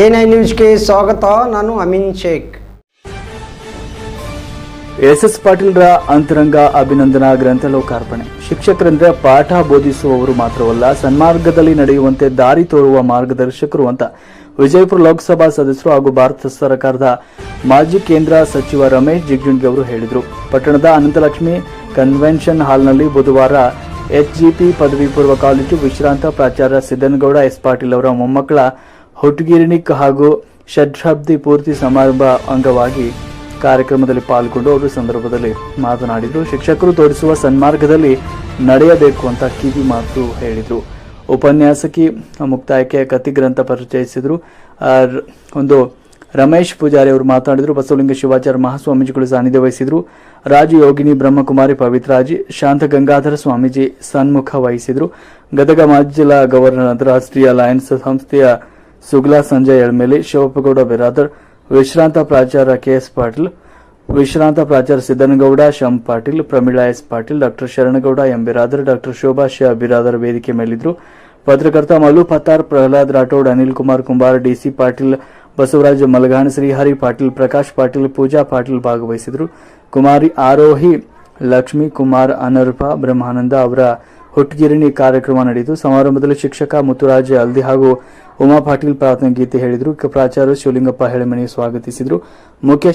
N I ನ್ಯೂಸ್ಗೆ ಸ್ವಾಗತ, ನಾನು ಅಮಿನ್ ಶೇಖ್. ಎಸ್ ಎಸ್ ಪಾಟೀಲ್ರ ಅಂತರಂಗ ಅಭಿನಂದನಾ ಗ್ರಂಥ ಲೋಕಾರ್ಪಣೆ. ಶಿಕ್ಷಕರಂದ್ರೆ ಪಾಠ ಬೋಧಿಸುವವರು ಮಾತ್ರವಲ್ಲ, ಸನ್ಮಾರ್ಗದಲ್ಲಿ ನಡೆಯುವಂತೆ ದಾರಿ ತೋರುವ ಮಾರ್ಗದರ್ಶಕರು ಅಂತ. ವಿಜಯಪುರ ಲೋಕಸಭಾ ಸದಸ್ಯರು ಹಾಗೂ ಭಾರತ ಸರ್ಕಾರದ ಮಾಜಿ ಕೇಂದ್ರ ಸಚಿವ ರಮೇಶ್ ಜಿಗಜಿಣಗಿ ಅವರು ಹೇಳಿದರು. ಪಟ್ಟಣದ ಅನಂತಲಕ್ಷ್ಮಿ ಕನ್ವೆನ್ಷನ್ ಹಾಲ್ನಲ್ಲಿ ಬುಧವಾರ ಎಚ್ಜಿಪಿ ಪದವಿ ಪೂರ್ವ ಕಾಲೇಜು ವಿಶ್ರಾಂತ ಪ್ರಾಚಾರ್ಯ ಸಿದ್ದನಗೌಡ, ಎಸ್ ಪಾಟೀಲ್ ಅವರ ಮೊಮ್ಮಕ್ಕಳ ಹುಟ್ಟುಗಿರಣಿಕ್ ಹಾಗೂ ಷಡ್ಶಾಬ್ದಿ ಪೂರ್ತಿ ಸಮಾರಂಭ ಅಂಗವಾಗಿ ಕಾರ್ಯಕ್ರಮದಲ್ಲಿ ಪಾಲ್ಗೊಂಡು ಅವರು ಸಂದರ್ಭದಲ್ಲಿ ಮಾತನಾಡಿದರು. ಶಿಕ್ಷಕರು ತೋರಿಸುವ ಸನ್ಮಾರ್ಗದಲ್ಲಿ ನಡೆಯಬೇಕು ಅಂತ ಕಿವಿ ಮಾತು ಹೇಳಿದರು. ಉಪನ್ಯಾಸಕಿ ಮುಕ್ತಾಯಕ್ಕೆ ಕತಿ ಗ್ರಂಥ ಪರಿಚಯಿಸಿದರು. ಒಂದು ರಮೇಶ್ ಪೂಜಾರಿ ಅವರು ಮಾತನಾಡಿದರು. ಬಸವಲಿಂಗ ಶಿವಾಚಾರ್ಯ ಮಹಾಸ್ವಾಮೀಜಿಗಳು ಸಾನ್ನಿಧ್ಯ ವಹಿಸಿದರು. ರಾಜು ಯೋಗಿನಿ ಬ್ರಹ್ಮಕುಮಾರಿ ಪವಿತ್ರಾಜಿ, ಶಾಂತ ಗಂಗಾಧರ ಸ್ವಾಮೀಜಿ ಸನ್ಮುಖ ವಹಿಸಿದರು. ಗದಗ ಮಾಜಿಲಾ ಗವರ್ನರ್ ಅಂತಾರಾಷ್ಟ್ರೀಯ ಲಯನ್ಸ್ ಸಂಸ್ಥೆಯ ಸುಗ್ಲಾ ಸಂಜಯ್ ಎಳ್ಮೇಲಿ, ಶಿವಪ್ಪಗೌಡ ಬಿರಾದರ್, ವಿಶ್ರಾಂತ ಪ್ರಾಚಾರ್ಯ ಕೆಎಸ್ ಪಾಟೀಲ್, ವಿಶ್ರಾಂತ ಪ್ರಾಚಾರ್ಯ Siddanagouda, ಶಂ Patil, Pramila S Patil, doctor Sharanagouda, M Biradar, doctor Shobha Shah Biradar ವೇದಿಕೆ ಮೇಲಿದ್ರು. ಪತ್ರಕರ್ತ ಮಲ್ಲು ಪತ್ತಾರ್, ಪ್ರಹ್ಲಾದ್ ರಾಠೋಡ್, ಅನಿಲ್ ಕುಮಾರ್ ಕುಂಬಾರ್ ಡಿಸಿ ಪಾಟೀಲ್, ಬಸವರಾಜ ಮಲಘಾಣ್, ಶ್ರೀಹರಿ ಪಾಟೀಲ್, ಪ್ರಕಾಶ್ ಪಾಟೀಲ್, ಪೂಜಾ ಪಾಟೀಲ್ ಭಾಗವಹಿಸಿದರು. ಕುಮಾರಿ ಆರೋಹಿ, ಲಕ್ಷ್ಮೀ ಕುಮಾರ್, ಅನರ್ಪ, ಬ್ರಹ್ಮಾನಂದ ಅವರ ಹುಟ್ಟುಗಿರಣಿ ಕಾರ್ಯಕ್ರಮ ನಡೆಯಿತು. ಸಮಾರಂಭದಲ್ಲಿ ಶಿಕ್ಷಕ ಮುತ್ತುರಾಜ ಅಲ್ದಿ ಹಾಗೂ ಉಮಾ ಪಾಟೀಲ್ ಪ್ರಾರ್ಥನಾ ಗೀತೆ ಹೇಳಿದರು. ಪ್ರಾಚಾರ್ಯ ಶಿವಲಿಂಗಪ್ಪ ಹೆಳೆಮನಿ ಸ್ವಾಗತಿಸಿದರು. ಮುಖ್ಯ